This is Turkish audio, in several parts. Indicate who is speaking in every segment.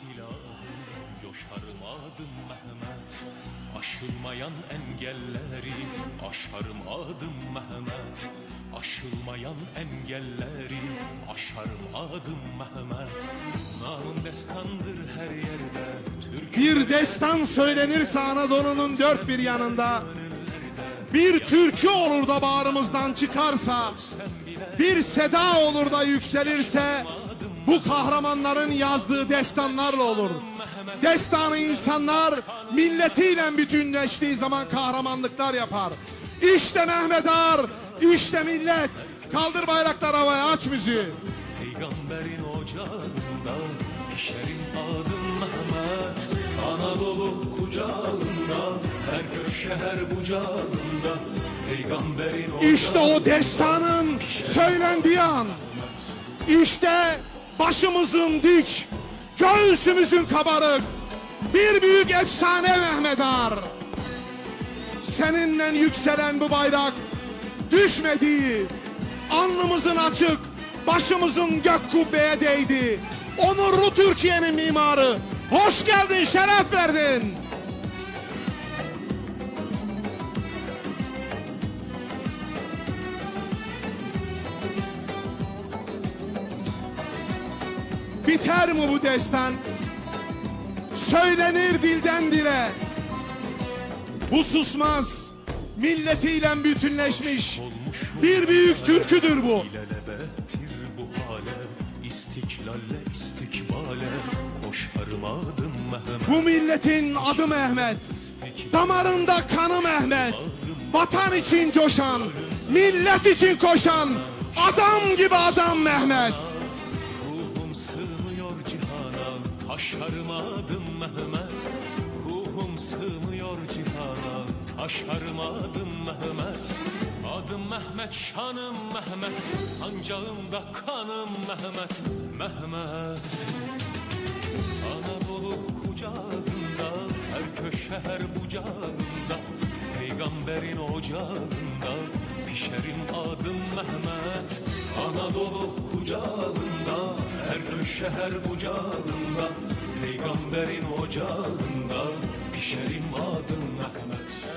Speaker 1: silahım Coşarım adım Mehmet. Aşılmayan engelleri Aşarım adım Mehmet. Aşılmayan engelleri Aşarım adım Mehmet. Namım destandır her yerde Türkiye
Speaker 2: Bir destan söylenirse Anadolu'nun dört bir yanında bir türkü olur da bağrımızdan çıkarsa bir seda olur da yükselirse bu kahramanların yazdığı destanlarla olur. Destanı insanlar milletiyle bütünleştiği zaman kahramanlıklar yapar. İşte Mehmet Ağar, işte millet. Kaldır bayraklar havaya aç müziği.
Speaker 1: Peygamberin ocağında Pişerim adım Mehmet Anadolu kucağında Her köşe her bucağında Peygamberin ocağında
Speaker 2: İşte o destanın söylendiği an. İşte başımızın dik, göğsümüzün kabarık. Bir büyük efsane Mehmet Ağar. Seninle yükselen bu bayrak düşmediği, alnımızın açık, başımızın gök kubbeye değdi. Onurlu Türkiye'nin mimarı. Hoş geldin, şeref verdin. Biter mi bu destan? Söylenir dilden dile. Bu susmaz. Milletiyle bütünleşmiş. Bir büyük türküdür bu.
Speaker 1: Bu
Speaker 2: milletin adı Mehmet. Damarında kanı Mehmet. Vatan için coşan, millet için koşan, adam gibi adam Mehmet.
Speaker 1: Ruhum cihana Taşarım adım Mehmet. Ruhum sığmıyor cihana Taşarım adım Mehmet. Adım Mehmet, şanım Mehmet. Sancağımda kanım Mehmet. Mehmet. Anadolu kucağında Her köşe her bucağında Peygamberin ocağında Pişerim adım Mehmet. Anadolu kucağında Her köşe her bucağında. Peygamberin ocağında Pişerim adım Mehmet.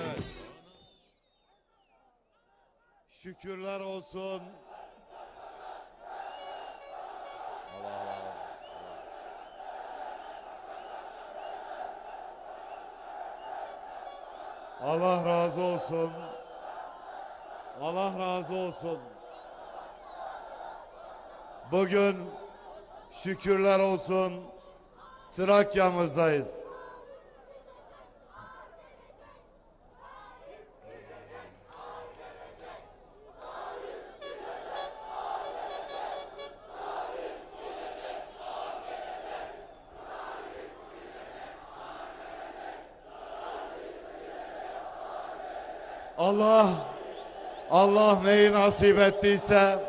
Speaker 3: Şükürler olsun. Allah razı olsun. Allah razı olsun. Bugün şükürler olsun Trakya'mızdayız. Allah Allah neyi nasip ettiyse.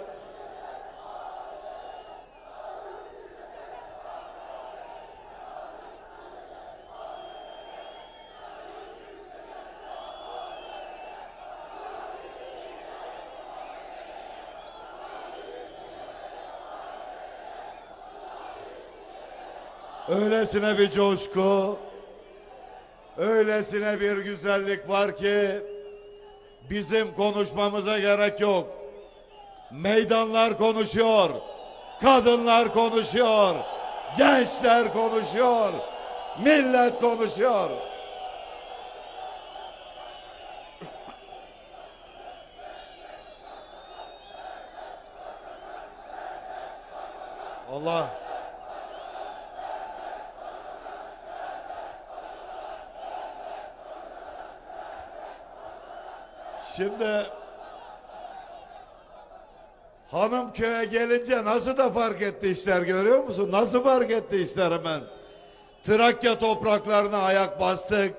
Speaker 3: Öylesine bir coşku, öylesine bir güzellik var ki bizim konuşmamıza gerek yok. Meydanlar konuşuyor, kadınlar konuşuyor, gençler konuşuyor, millet konuşuyor. Allah Şimdi hanım köye gelince nasıl da fark etti işler görüyor musun? Nasıl fark etti işler hemen? Trakya topraklarına ayak bastık.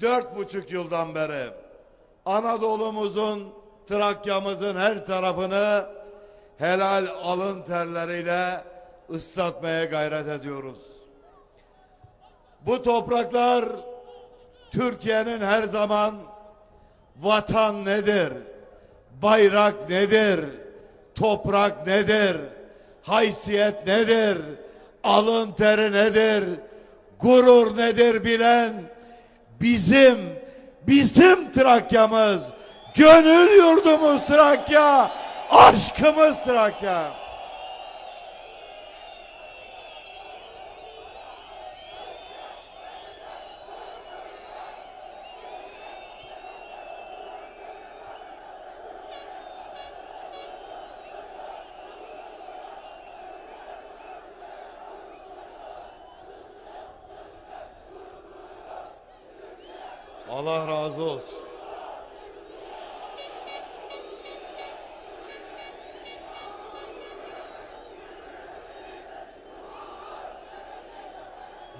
Speaker 3: Dört buçuk yıldan beri Anadolu'muzun, Trakya'mızın her tarafını helal alın terleriyle ıslatmaya gayret ediyoruz. Bu topraklar Türkiye'nin her zaman vatan nedir? Bayrak nedir? Toprak nedir? Haysiyet nedir? alın teri nedir, gurur nedir bilen bizim, bizim Trakya'mız, gönül yurdumuz Trakya, aşkımız Trakya. Allah razı olsun.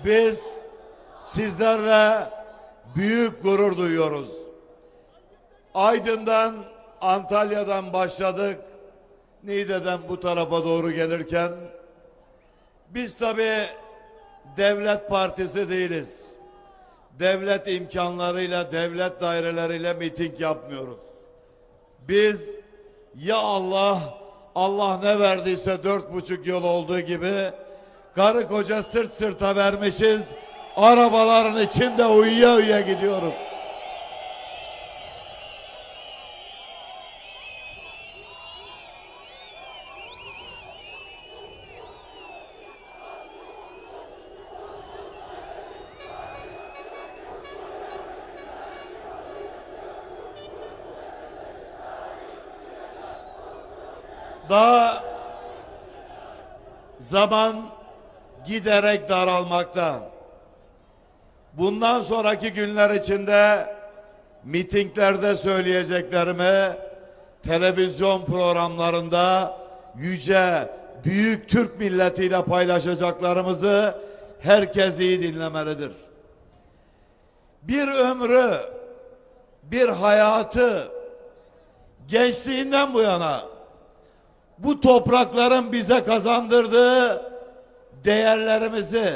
Speaker 3: Biz sizlerle büyük gurur duyuyoruz. Aydın'dan, Antalya'dan başladık. Niğde'den bu tarafa doğru gelirken biz tabi devlet partisi değiliz devlet imkanlarıyla, devlet daireleriyle miting yapmıyoruz. Biz ya Allah, Allah ne verdiyse dört buçuk yıl olduğu gibi karı koca sırt sırta vermişiz. Arabaların içinde uyuya uyuya gidiyorum. Daha zaman giderek daralmakta. Bundan sonraki günler içinde mitinglerde söyleyeceklerimi televizyon programlarında yüce büyük Türk milletiyle paylaşacaklarımızı herkes iyi dinlemelidir. Bir ömrü, bir hayatı gençliğinden bu yana bu toprakların bize kazandırdığı değerlerimizi,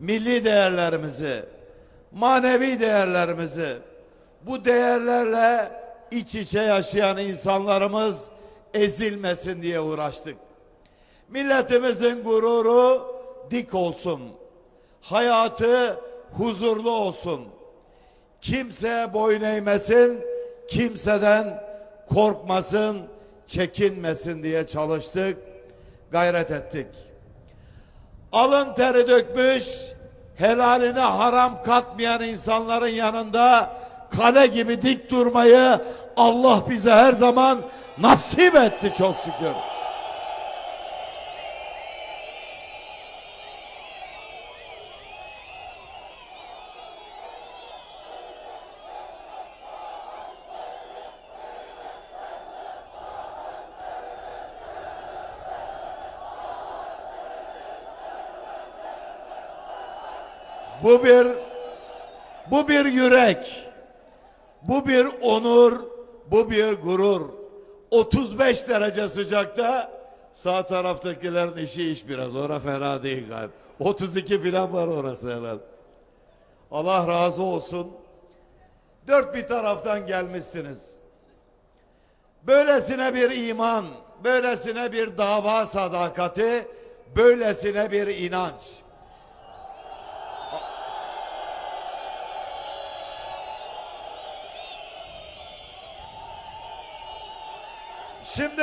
Speaker 3: milli değerlerimizi, manevi değerlerimizi, bu değerlerle iç içe yaşayan insanlarımız ezilmesin diye uğraştık. Milletimizin gururu dik olsun. Hayatı huzurlu olsun. Kimse boyun eğmesin, kimseden korkmasın, çekinmesin diye çalıştık, gayret ettik. Alın teri dökmüş, helaline haram katmayan insanların yanında kale gibi dik durmayı Allah bize her zaman nasip etti çok şükür. Bu bir bu bir yürek. Bu bir onur, bu bir gurur. 35 derece sıcakta sağ taraftakilerin işi iş biraz. Ora fena değil galiba. 32 filan var orası herhalde. Allah razı olsun. Dört bir taraftan gelmişsiniz. Böylesine bir iman, böylesine bir dava sadakati, böylesine bir inanç. Şimdi